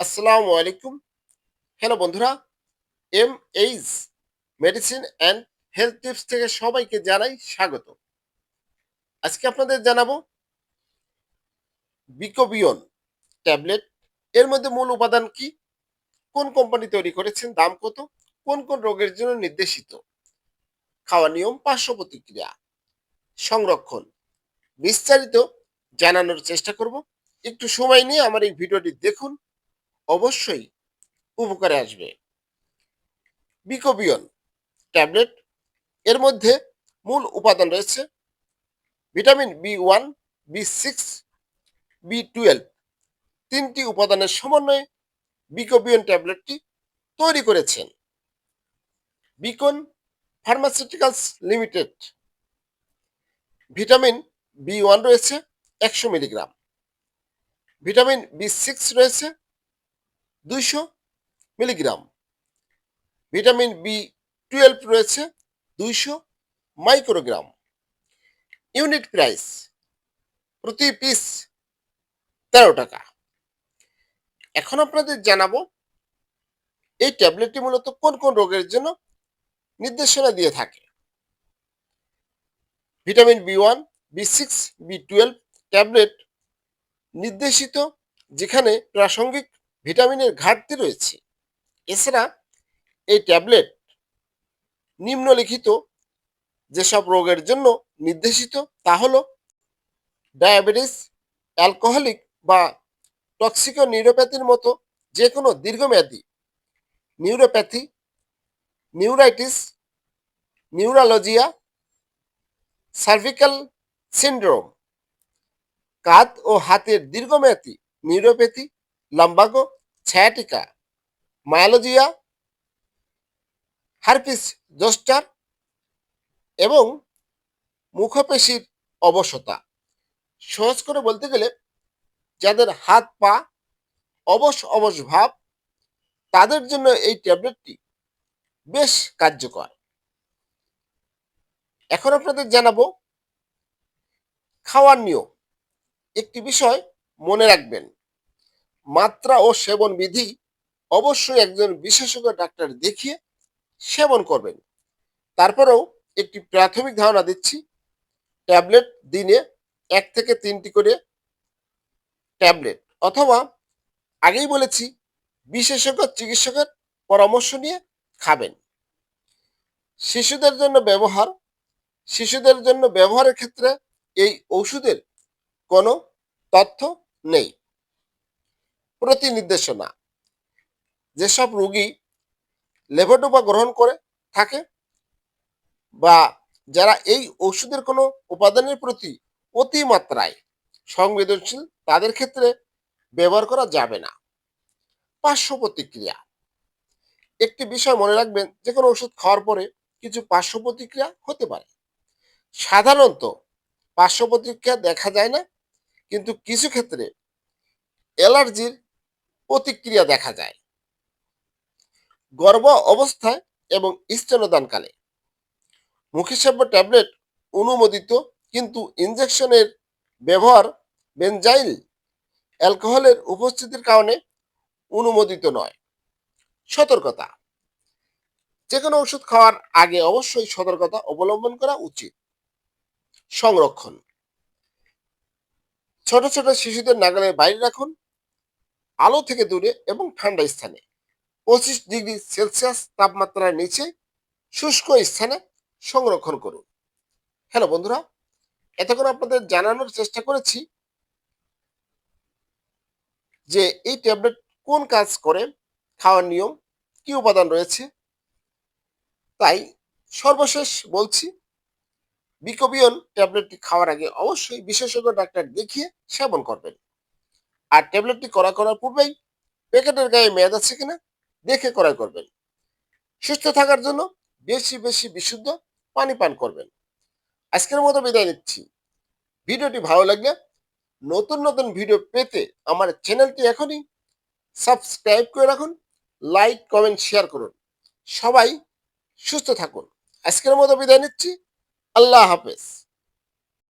আসসালামু আলাইকুম। হ্যালো বন্ধুরা M H medicine and health tips থেকে সবাইকে জানাই স্বাগত। আজকে আপনাদের জানাব বিকোবিয়ন ট্যাবলেট এর মধ্যে মূল উপাদান কি? কোন কোম্পানি তৈরি করেছেন? দাম কত? কোন কোন রোগের জন্য নির্দেশিত? খাওয়া নিয়ম, পার্শ্ব প্রতিক্রিয়া সংরক্ষণ বিস্তারিত জানানোর চেষ্টা করব। একটু সময় নিয়ে আমার এই ভিডিওটি দেখুন অবশ্যই উপকারে আসবে। বিকোবিয়ন ট্যাবলেট, এর মধ্যে মূল উপাদান রয়েছে vitamin B one, B six, B twelve. তিনটি উপাদানের সমন্বয়ে বিকোবিয়ন ট্যাবলেটটি তৈরি করেছেন। Beacon pharmaceuticals limited, vitamin B one রয়েছে একশো মিলিগ্রাম, ভিটামিন বি সিক্স রয়েছে দুইশো মিলিগ্রাম। ভিটামিন বি টুয়েলভ রয়েছে, দুইশো মাইক্রোগ্রাম। ইউনিট প্রাইস প্রতি পিস তেরো টাকা। এখন আপনাদের জানাব, এই ট্যাবলেটটি মূলত কোন কোন রোগের জন্য নির্দেশনা দিয়ে থাকে। Vitamin B one, B six, B twelve tablet নির্দেশিত, যেখানে প্রাসঙ্গিক ভিটামিনের ঘাটতি রয়েছে। এছাড়া এই ট্যাবলেট নিম্নলিখিত যেসব রোগের জন্য নির্দেশিত, তা হল ডায়াবেটিস, অ্যালকোহলিক বা টক্সিকো নিউরোপ্যাথির মতো যে কোনো দীর্ঘমেয়াদী neuropathy, neuritis, neuralgia, cervical syndrome, কাঁধ ও হাতের দীর্ঘমেয়াদী neuropathy lumbago sciatica myalgia herpes zoster এবং মুখপেশির অবসতা। সহজ করে বলতে গেলে, যাদের হাত, পা অবশ অবশ ভাব, তাদের জন্য এই ট্যাবলেটটি বেশ কার্যকর। এখন আপনাদের জানাব, খাওয়ার নিয়ম। একটি বিষয় মনে রাখবেন। মাত্রা ও সেবন বিধি অবশ্যই একজন বিশেষজ্ঞ ডাক্তার দেখিয়ে সেবন করবেন। তারপরেও একটি প্রাথমিক ধারণা দিচ্ছি, ট্যাবলেট দিনে এক থেকে তিনটি করে ট্যাবলেট অথবা আগেই বলেছি, বিশেষজ্ঞ চিকিৎসকের পরামর্শ নিয়ে খাবেন। শিশুদের জন্য ব্যবহার, শিশুদের জন্য ব্যবহারের ক্ষেত্রে এই ওষুধের কোনো তথ্য নেই। প্রতি নির্দেশনা যেসব রোগী লেভোডোপা গ্রহণ করে থাকে বা যারা এই ওষুধের কোনো উপাদানের প্রতি অতিমাত্রায় সংবেদনশীল, তাদের ক্ষেত্রে ব্যবহার করা যাবে না। পার্শ্ব প্রতিক্রিয়া। একটি বিষয় মনে রাখবেন, যে কোনো ওষুধ খাওয়ার পরে কিছু পার্শ্ব প্রতিক্রিয়া হতে পারে। সাধারণত পার্শ্ব প্রতিক্রিয়া দেখা যায় না, কিন্তু কিছু ক্ষেত্রে অ্যালার্জির প্রতিক্রিয়া দেখা যায়। গর্ভ অবস্থায় এবং স্তনদানকালে। মুখেসাব্য ট্যাবলেট অনুমোদিত কিন্তু ইনজেকশনের ব্যবহার বেনজাইল অ্যালকোহলের উপস্থিতির কারণে অনুমোদিত নয়। সতর্কতা। যে কোনো ওষুধ খাওয়ার আগে অবশ্যই সতর্কতা অবলম্বন করা উচিত। সংরক্ষণ। ছোট ছোট শিশুদের নাগালের বাইরে রাখুন। আলো থেকে দূরে এবং ঠান্ডা স্থানে। পঁচিশ ডিগ্রি সেলসিয়াস তাপমাত্রার নিচে শুষ্ক স্থানে সংরক্ষণ করুন। হ্যালো বন্ধুরা, এতক্ষণ আপনাদের জানানোর চেষ্টা করেছি যে এই ট্যাবলেট কোন কাজ করে, খাওয়ার নিয়ম, কি উপাদান রয়েছে। তাই সর্বশেষ বলছি, বিকোবিয়ন ট্যাবলেটটি খাওয়ার আগে অবশ্যই বিশেষজ্ঞ ডাক্তার দেখিয়ে সেবন করবেন। আর ট্যাবলেটটি করা করার পূর্বেই প্যাকেটের গায়ে মেয়াদ আছে কিনা দেখে ক্রয় করবেন। সুস্থ থাকার জন্য বেশি বেশি বিশুদ্ধ পানি পান করবেন। আজকের মতো বিদায় নিচ্ছি। ভিডিওটি ভালো লাগলে নতুন নতুন ভিডিও পেতে আমার চ্যানেলটি এখনই সাবস্ক্রাইব করে রাখুন, লাইক, কমেন্ট, শেয়ার করুন। সবাই সুস্থ থাকুন। আজকের মতো বিদায় নিচ্ছি। আল্লাহ হাফেজ।